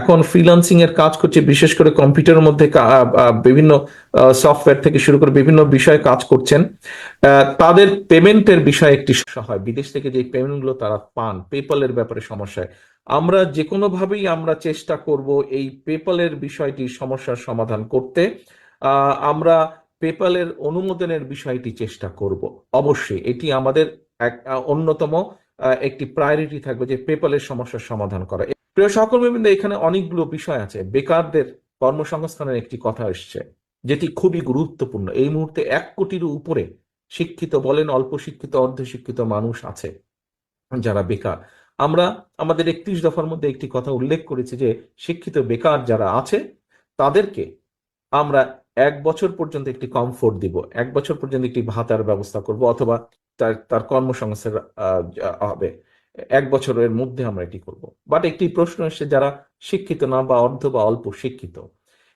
এখন ফ্রিল্যান্সিং এর কাজ করছে, বিশেষ করে কম্পিউটারের মধ্যে বিভিন্ন সফটওয়্যার থেকে শুরু করে বিভিন্ন বিষয়ে কাজ করছেন। তাদের পেমেন্টের বিষয়ে একটি সমস্যা হয়। বিদেশ থেকে যে পেমেন্টগুলো তারা পান পেপালের ব্যাপারে সমস্যা হয়। আমরা যে কোনো ভাবেই আমরা চেষ্টা করব এই পেপালের বিষয়টি সমস্যার সমাধান করতে। আমরা পেপালের অনুমোদনের বিষয়টি চেষ্টা করব। অবশ্যই এটি আমাদের এক অন্যতম একটি প্রায়োরিটি থাকবে যে পেপালের সমস্যার সমাধান করা। প্রিয় সহকর্মীবৃন্দ এখানে অনেকগুলো বিষয় আছে। বেকারদের কর্মসংস্থানের একটি কথা এসছে, যেটি খুবই গুরুত্বপূর্ণ। এই মুহূর্তে এক কোটির উপরে শিক্ষিত, বলেন অল্প শিক্ষিত অর্ধশিক্ষিত মানুষ আছে যারা বেকার। আমরা আমাদের একত্রিশ দফার মধ্যে একটি কথা উল্লেখ করেছি যে, শিক্ষিত, বেকার যারা আছে, তাদেরকে আমরা এক বছর পর্যন্ত একটি কমফোর্ট দিব। এক বছর পর্যন্ত একটি ভাতার ব্যবস্থা করব, অথবা তার তার কর্মসংস্থান হবে। এক বছরের মধ্যে আমরা এটি করব। বাট একটি প্রশ্ন এসে যারা শিক্ষিত না বা অর্ধ বা অল্প শিক্ষিত।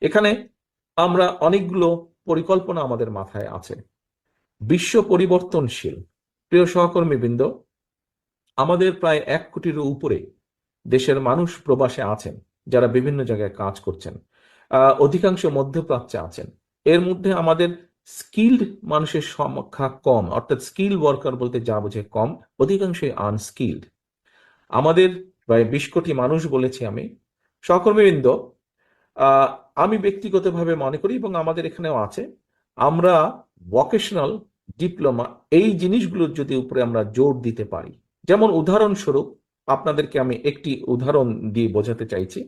এখানে আমরা অনেকগুলো পরিকল্পনা আমাদের মাথায় আছে। বিশ্ব পরিবর্তনশীল। প্রিয় সহকর্মীবৃন্দ, আমাদের প্রায় এক কোটির উপরে দেশের মানুষ প্রবাসে আছেন, যারা বিভিন্ন জায়গায় কাজ করছেন অধিকাংশ মধ্যপ্রাচ্যে আছেন। এর মধ্যে আমাদের স্কিল্ড মানুষের সংখ্যা কম, অর্থাৎ স্কিল ওয়ার্কার বলতে যা বোঝে কম, অধিকাংশই আনস্কিল্ড আমাদের প্রায় বিশ কোটি মানুষ বলেছি আমি। সহকর্মীবৃন্দ আমি ব্যক্তিগতভাবে মনে করি এবং আমাদের এখানেও আছে, আমরা ভোকেশনাল ডিপ্লোমা এই জিনিসগুলোর যদি উপরে আমরা জোর দিতে পারি। যেমন উদাহরণস্বরূপ, আপনাদেরকে আমি একটি উদাহরণ দিয়ে বোঝাতে চাইছি।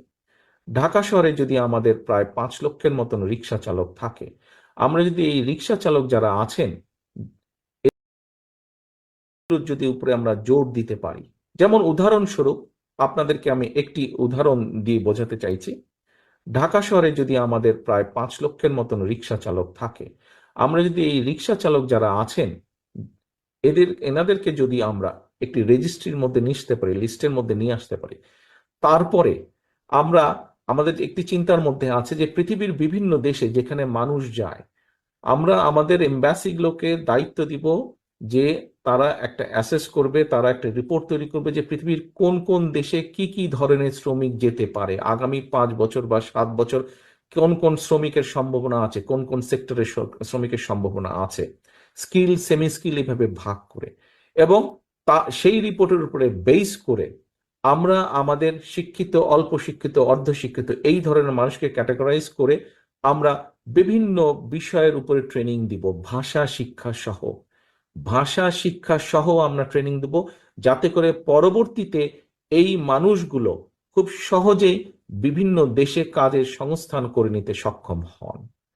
ঢাকা শহরে যদি আমাদের প্রায় পাঁচ লক্ষের মতন রিক্সা চালক থাকে, আমরা যদি এই রিক্সা চালক যারা আছেন যদি উপরে আমরা জোর দিতে পারি। যেমন উদাহরণস্বরূপ আপনাদেরকে আমি একটি উদাহরণ দিয়ে বোঝাতে চাইছি। ঢাকা শহরে যদি আমাদের প্রায় পাঁচ লক্ষের মতন রিক্সা চালক থাকে, আমরা যদি এই রিক্সা চালক যারা আছেন, এদের, এনাদেরকে যদি আমরা একটি রেজিস্ট্রির মধ্যে নিয়ে আসতে পারি, লিস্টের মধ্যে নিয়ে আসতে পারি, তারপরে আমরা, আমাদের একটি চিন্তার মধ্যে আছে যে পৃথিবীর বিভিন্ন দেশে যেখানে মানুষ যায়, আমরা আমাদের এম্বাসিগুলোকে দায়িত্ব দিব যে তারা একটা অ্যাসেস করবে, তারা একটা রিপোর্ট তৈরি করবে যে পৃথিবীর কোন কোন দেশে কি কি ধরনের শ্রমিক যেতে পারে। আগামী পাঁচ বছর বা সাত বছর কোন কোন শ্রমিকের সম্ভাবনা আছে, কোন কোন সেক্টরের শ্রমিকের সম্ভাবনা আছে। স্কিল সেমি স্কিল এভাবে ভাগ করে। এবং তা, সেই রিপোর্টের উপরে বেস করে আমরা আমাদের শিক্ষিত, অল্প শিক্ষিত অর্ধশিক্ষিত এই ধরনের মানুষকে ক্যাটাগরাইজ করে আমরা বিভিন্ন বিষয়ের উপরে ট্রেনিং দিব, ভাষা, শিক্ষা সহ। ভাষা, শিক্ষা সহ আমরা ট্রেনিং দেব যাতে করে পরবর্তীতে এই মানুষগুলো খুব সহজেই বিভিন্ন দেশে কাজের সংস্থান করে নিতে সক্ষম হন।